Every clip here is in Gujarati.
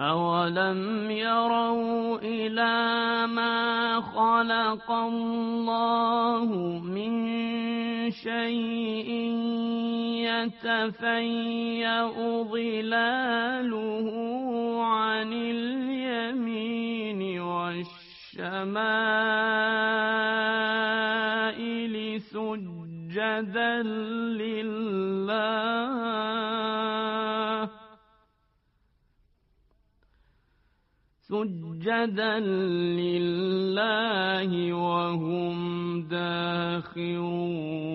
أولم يروا إلى ما خلق الله من شيء يتفيأ ظلاله عن اليمين والشمائل سجدا لله سجدا لله وهم داخرون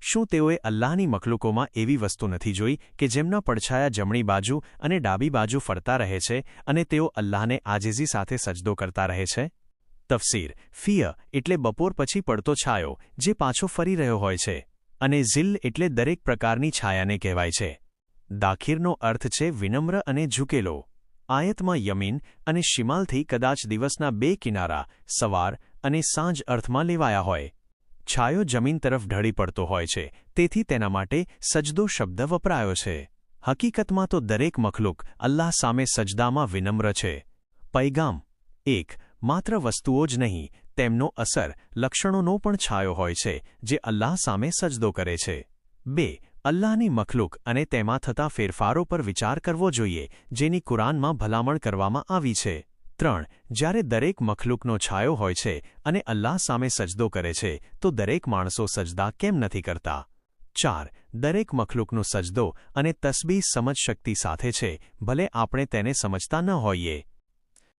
શું તેઓએ અલ્લાહની મખલુકોમાં એવી વસ્તુ નથી જોઈ કે જેમના પડછાયા જમણી બાજુ અને ડાબી બાજુ ફરતા રહે છે અને તેઓ અલ્લાહને આજીઝી સાથે સજદો કરતા રહે છે તફસીર ફિય એટલે બપોર પછી પડતો છાયો જે પાછો ફરી રહ્યો હોય છે અને ઝિલ એટલે દરેક પ્રકારની છાયાને કહેવાય છે દાખીરનો અર્થ છે વિનમ્ર અને ઝૂકેલો. આયતમાં યમીન અને શિમાલથી કદાચ દિવસના બે કિનારા, સવાર અને સાંજ અર્થમાં લેવાયા હોય. છાયો જમીન તરફ ઢળી પડતો હોય છે, તેથી તેના માટે સજદો શબ્દ વપરાયો છે. હકીકતમાં તો દરેક મખલુક અલ્લાહ સામે સજદામાં વિનમ્ર છે. પૈગામ. એક, માત્ર વસ્તુઓ જ નહીં, તેમનો અસર, લક્ષણોનો પણ છાયો હોય છે, જે અલ્લાહ સામે સજદો કરે છે. બે અલ્લાહની મખલુક અને તેમાં થતા ફેરફારો પર વિચાર કરવો જોઈએ, જેની કુરાનમાં ભલામણ કરવામાં આવી છે. ત્રણ, જ્યારે દરેક મખલુકનો છાયો હોય છે અને અલ્લાહ સામે સજદો કરે છે, તો દરેક માણસો સજદા કેમ નથી કરતા? ચાર, દરેક મખલુકનો સજદો અને તસબીહ સમજશક્તિ સાથે છે, ભલે આપણે તેને સમજતા ન હોઈએ.